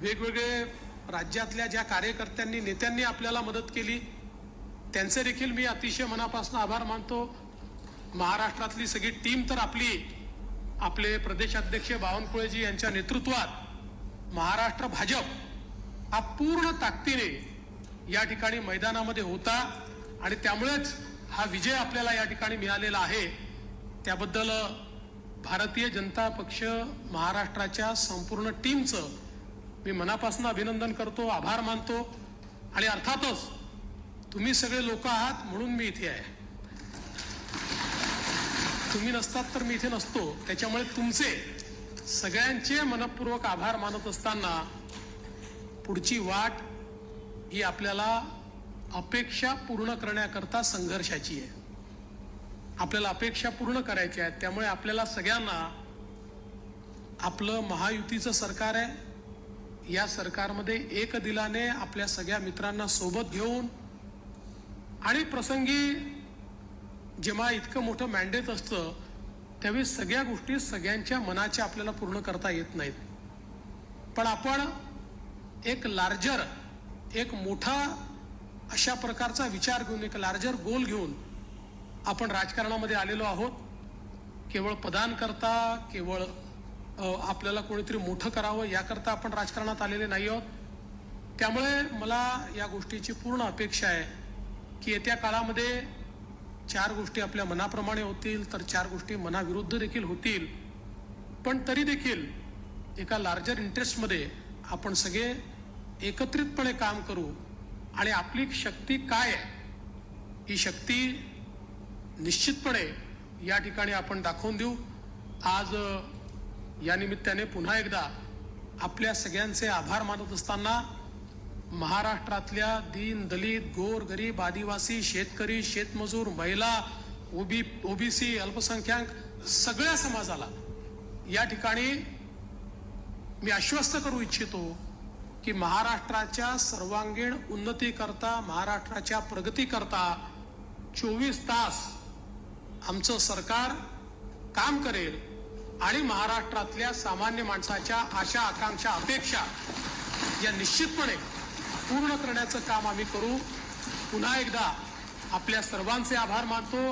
वेगवेगळे राज्यातल्या ज्या कार्यकर्त्यांनी नेत्यांनी आपल्याला मदत केली त्यांचे देखील मी अतिशय मनापासून आभार मानतो. महाराष्ट्रातली सगळी टीम तर आपली आपले प्रदेशाध्यक्ष बावनकुळेजी यांच्या नेतृत्वात महाराष्ट्र भाजप हा पूर्ण ताकदीने या ठिकाणी मैदानामध्ये होता आणि त्यामुळेच हा विजय आपल्याला या ठिकाणी मिळालेला आहे. त्याबद्दल भारतीय जनता पक्ष महाराष्ट्राच्या संपूर्ण टीमचं मी मनापासून अभिनंदन करतो आभार मानतो आणि अर्थातच तुम्ही सगळे लोक आहात म्हणून मी इथे आहे. तुम्ही नसतात तर मी इथे नसतो. त्याच्यामुळे तुमचे सगळ्यांचे मनपूर्वक आभार मानत असताना पुढची वाट ही आपल्याला अपेक्षा पूर्ण करण्याकरता संघर्षाची आहे. आपल्याला अपेक्षा पूर्ण करायच्या आहेत. त्यामुळे आपल्याला सगळ्यांना आपलं महायुतीचं सरकार आहे. या सरकारमध्ये एक दिलाने आपल्या सगळ्या मित्रांना सोबत घेऊन आणि प्रसंगी जेव्हा इतकं मोठं मॅन्डेट असतं त्यावेळी सगळ्या गोष्टी सगळ्यांच्या मनाच्या आपल्याला पूर्ण करता येत नाहीत. पण आपण एक लार्जर एक मोठा अशा प्रकारचा विचार घेऊन एक लार्जर गोल घेऊन आपण राजकारणामध्ये आलेलो आहोत. केवळ पदांकरता केवळ आपल्याला कोणीतरी मोठं करावं याकरता आपण राजकारणात आलेले नाही आहोत. त्यामुळे मला या गोष्टीची पूर्ण अपेक्षा आहे की येत्या काळामध्ये चार गोष्टी आपल्या मनाप्रमाणे होतील तर चार गोष्टी मनाविरुद्ध देखील होतील. पण तरी देखील एका लार्जर इंटरेस्टमध्ये आपण सगळे एकत्रितपणे काम करू आणि आपली शक्ती काय आहे ही शक्ती निश्चितपणे या ठिकाणी आपण दाखवून देऊ. आज या निमित्ताने पुन्हा एकदा आपल्या सगळ्यांचे आभार मानत असताना महाराष्ट्रातल्या दीन दलित गोर गरीब आदिवासी शेतकरी शेतमजूर महिला ओबी ओबीसी अल्पसंख्याक सगळ्या समाजाला या ठिकाणी मी आश्वस्त करू इच्छितो की महाराष्ट्राच्या सर्वांगीण उन्नतीकरता महाराष्ट्राच्या प्रगतीकरता चोवीस तास आमचं सरकार काम करेल आणि महाराष्ट्रातल्या सामान्य माणसाच्या आशा आकांक्षा अपेक्षा या निश्चितपणे पूर्ण करण्याचं काम आम्ही करू. पुन्हा एकदा आपल्या सर्वांचे आभार मानतो.